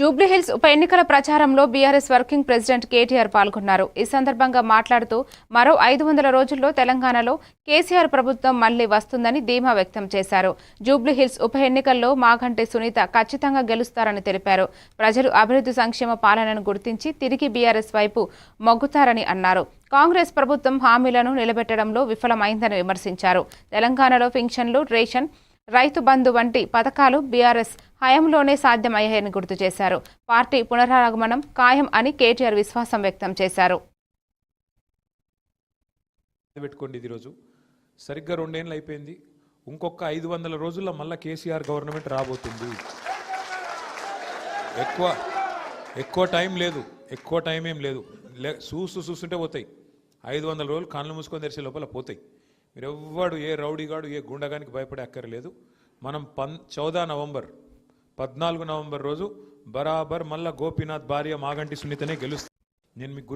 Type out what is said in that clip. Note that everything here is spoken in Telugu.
జూబ్లీహిల్స్ ఉప ఎన్నికల ప్రచారంలో బీఆర్ఎస్ వర్కింగ్ ప్రెసిడెంట్ కేటీఆర్ పాల్గొన్నారు. ఈ సందర్భంగా మాట్లాడుతూ మరో ఐదు వందల రోజుల్లో తెలంగాణలో కేసీఆర్ ప్రభుత్వం మళ్ళీ వస్తుందని ధీమా వ్యక్తం చేశారు. జూబ్లీహిల్స్ ఉప ఎన్నికల్లో మాగంటి సునీత ఖచ్చితంగా గెలుస్తారని తెలిపారు. ప్రజలు అభివృద్ధి సంక్షేమ పాలనను గుర్తించి తిరిగి బీఆర్ఎస్ వైపు మొగ్గుతారని అన్నారు. కాంగ్రెస్ ప్రభుత్వం హామీలను నిలబెట్టడంలో విఫలమైందని విమర్శించారు. తెలంగాణలో పింఛన్లు రేషన్ రైతు బంధు వంటి పథకాలు బీఆర్ఎస్ హయాంలోనే సాధ్యమయ్యాయని గుర్తు చేశారు. పార్టీ పునరాగమనం ఖాయం అని కేటీఆర్ విశ్వాసం వ్యక్తం చేశారు. పెట్టుకోండి ఇది రోజు సరిగ్గా రెండేళ్ళు అయిపోయింది. ఇంకొక ఐదు వందల రోజుల్లో మళ్ళీ కేసీఆర్ గవర్నమెంట్ రాబోతుంది. ఎక్కువ ఎక్కువ టైం లేదు. ఎక్కువ టైం ఏం లేదు. లే చూస్తూ చూస్తుంటే పోతాయి. ఐదు వందల రోజులు కళ్ళు మూసుకొని తెరిచే లోపల పోతాయి. మీరు ఎవ్వడు ఏ రౌడీగాడు ఏ గుండగానికి భయపడే అక్కర్లేదు. మనం పన్ చౌదా నవంబర్ పద్నాలుగు నవంబర్ రోజు బరాబర్ మళ్ళా గోపీనాథ్ భార్య మాగంటి సునీతనే గెలుస్తుంది నేను మీకు గుర్తు